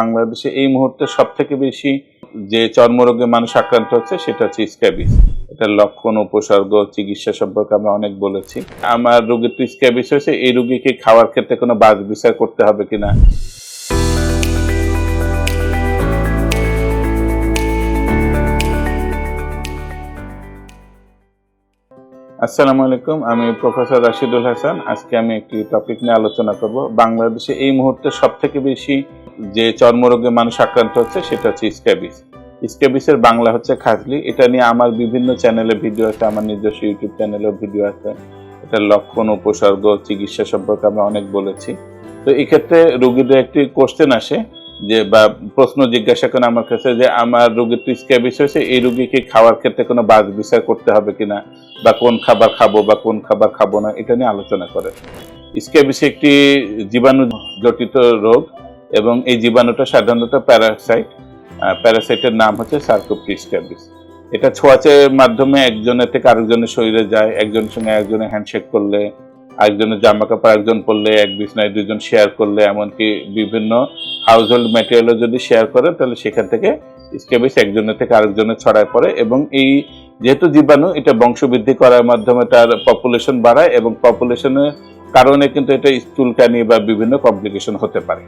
বাংলাদেশে এই মুহূর্তে সব থেকে বেশি যে চর্মরোগে মানুষ আক্রান্ত হচ্ছে, সেটা হচ্ছে স্ক্যাবিস। এটার লক্ষণ, উপসর্গ, চিকিৎসা সম্পর্কে আমরা অনেক বলেছি। আমার রোগীর তো স্ক্যাবিস হয়েছে, এই রুগীকে খাওয়ার ক্ষেত্রে কোনো বাজ বিচার করতে হবে কিনা? আসসালামু আলাইকুম, আমি প্রফেসর রাশিদুল হাসান। আজকে আমি একটি টপিক নিয়ে আলোচনা করব। বাংলাদেশে এই মুহূর্তে সব থেকে বেশি যে চর্মরোগে মানুষ আক্রান্ত হচ্ছে, সেটা হচ্ছে স্ক্যাবিস স্ক্যাবিসের বাংলা হচ্ছে খাজলি। এটা নিয়ে আমার বিভিন্ন চ্যানেলে ভিডিও আছে, আমার নিজস্ব ইউটিউব চ্যানেলেও ভিডিও আছে। এটার লক্ষণ, উপসর্গ, চিকিৎসা সম্পর্কে আমরা অনেক বলেছি। তো এক্ষেত্রে রুগীদের একটি কোশ্চেন আসে যে বা প্রশ্ন জিজ্ঞাসা করেন আমার কাছে যে আমার রোগীর তো স্ক্যাবিস হয়েছে, এই রোগীকে খাওয়ার ক্ষেত্রে কোনো বাস বিচার করতে হবে কিনা? বা কোন খাবার খাব বা কোন খাবার খাব না? এটা নিয়ে আলোচনা করে। স্ক্যাবিস একটি জীবাণু জটিত রোগ এবং এই জীবাণুটা সাধারণত প্যারাসাইট। প্যারাসাইটের নাম হচ্ছে সার্কোপ্রিস্ক্যাবিস এটা ছোঁয়াচের মাধ্যমে একজনের থেকে আরেকজনের শরীরে যায়, একজনের সঙ্গে একজনের হ্যান্ডশেক করলে আরেকজনের জামা কাপড় একজন পরলে এক বিছনায় দুজন শেয়ার করলে, এমনকি বিভিন্ন হাউস হোল্ড ম্যাটেরিয়ালও যদি শেয়ার করে, তাহলে সেখান থেকে স্ক্যাবিস একজনের থেকে আরেকজনের ছড়ায় পড়ে এবং এই যেহেতু জীবাণু, এটা বংশবৃদ্ধি করার মাধ্যমে তার পপুলেশন বাড়ায় এবং পপুলেশনের কারণে কিন্তু এটা চুলকানি বা বিভিন্ন কমপ্লিকেশন হতে পারে।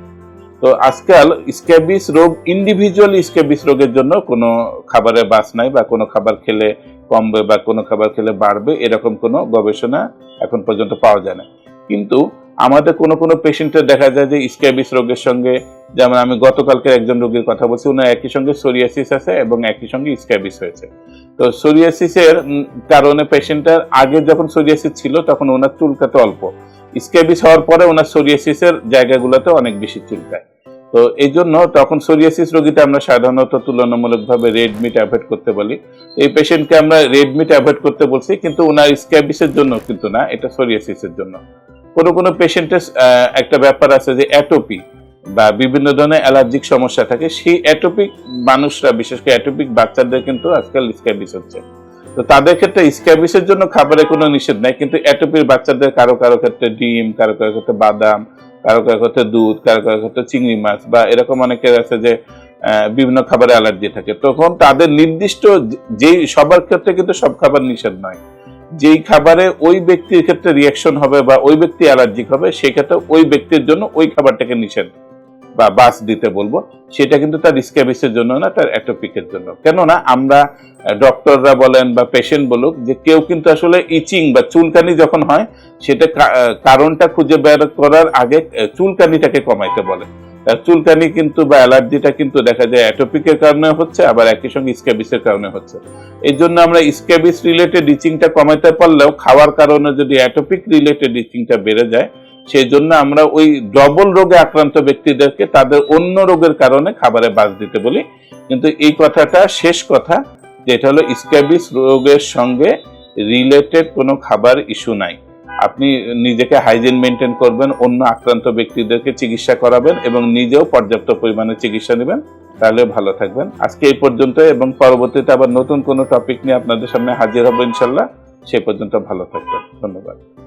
তো আজকাল স্ক্যাবিস রোগ ইন্ডিভিজুয়াল স্ক্যাবিস রোগের জন্য কোনো খাবারের বাস নাই বা কোনো খাবার খেলে কমবে বা কোনো খাবার খেলে বাড়বে, এরকম কোনো গবেষণা এখন পর্যন্ত পাওয়া যায় না। কিন্তু আমাদের কোনো কোনো পেশেন্টের দেখা যায় যে স্ক্যাবিস রোগের সঙ্গে, যেমন আমি গতকালকে একজন রোগীর কথা বলছি ওনার একই সঙ্গে সোরিয়াসিস আছে এবং একই সঙ্গে স্ক্যাবিস হয়েছে। তো সোরিয়াসিসের কারণে পেশেন্টের আগে যখন সোরিয়াসিস ছিল, তখন ওনার চুলকাতে অল্প। স্ক্যাবিস হওয়ার পরে ওনার সোরিয়াসিসের জায়গাগুলোতে অনেক বেশি চুলকায় তো এই জন্য তখন সোরিয়াসিস রোগীতে আমরা সাধারণত তুলনামূলকভাবে রেড মিট অ্যাভয়েড করতে বলি। এই পেশেন্টকে আমরা রেড মিট অ্যাভয়েড করতে বলছি, কিন্তু ওনার স্ক্যাবিসের জন্য কিন্তু না, এটা সোরিয়াসিসের জন্য। কোনো কোনো পেশেন্টের একটা ব্যাপার আছে যে অ্যাটোপি বা বিভিন্ন ধরনের অ্যালার্জিক সমস্যা থাকে, সেই অ্যাটোপিক মানুষরা, বিশেষ করে অ্যাটোপিক বাচ্চাদের কিন্তু আজকাল স্ক্যাবিস হচ্ছে। তো তাদের ক্ষেত্রে স্ক্যাবিসের জন্য খাবারে কোনো নিষেধ নাই, কিন্তু অ্যাটোপির বাচ্চাদের কারও কারও ক্ষেত্রে ডিম, কারও কারও ক্ষেত্রে বাদাম, কারও কারও ক্ষেত্রে দুধ, কারও কারও ক্ষেত্রে চিংড়ি মাছ বা এরকম অনেকের আছে যে বিভিন্ন খাবারে অ্যালার্জি থাকে। তখন তাদের নির্দিষ্ট যেই, সবার ক্ষেত্রে কিন্তু সব খাবার নিষেধ নয়। যেই খাবারে ওই ব্যক্তির ক্ষেত্রে রিয়াকশন হবে বা ওই ব্যক্তি অ্যালার্জিক হবে, সেক্ষেত্রে ওই ব্যক্তির জন্য ওই খাবারটাকে নিষেধ। বা বাস দিতে বলব, সেটা কিন্তু তার স্ক্যাবিসের জন্য না, তার অ্যাটোপিকের জন্য। কেননা আমরা ডক্টররা বলেন বা পেশেন্ট বলুক, যে কেউ কিন্তু আসলে ইচিং বা চুলকানি যখন হয়, সেটা কারণটা খুঁজে বের করার আগে চুলকানিটাকে কমাইতে বলে। চুলকানি কিন্তু বা অ্যালার্জিটা কিন্তু দেখা যায় অ্যাটোপিকের কারণে হচ্ছে, আবার একই সঙ্গে স্ক্যাবিসের কারণে হচ্ছে। এই জন্য আমরা স্ক্যাবিস রিলেটেড ইচিংটা কমাইতে পারলেও, খাওয়ার কারণে যদি অ্যাটোপিক রিলেটেড ইচিংটা বেড়ে যায় সেই জন্য আমরা ওই ডবল রোগে আক্রান্ত ব্যক্তিদেরকে তাদের অন্য রোগের কারণে খাবারে বাদ দিতে বলি। কিন্তু এই কথাটা শেষ কথা, যেটা হলো স্ক্যাবিস রোগের সঙ্গে রিলেটেড কোনো খাবার ইস্যু নাই। আপনি নিজেকে হাইজিন মেনটেন করবেন, অন্য আক্রান্ত ব্যক্তিদেরকে চিকিৎসা করাবেন এবং নিজেও পর্যাপ্ত পরিমাণে চিকিৎসা নেবেন। তাহলে ভালো থাকবেন। আজকে এই পর্যন্ত এবং পরবর্তীতে আবার নতুন কোনো টপিক নিয়ে আপনাদের সামনে হাজির হব ইনশাল্লাহ। সে পর্যন্ত ভালো থাকবেন। ধন্যবাদ।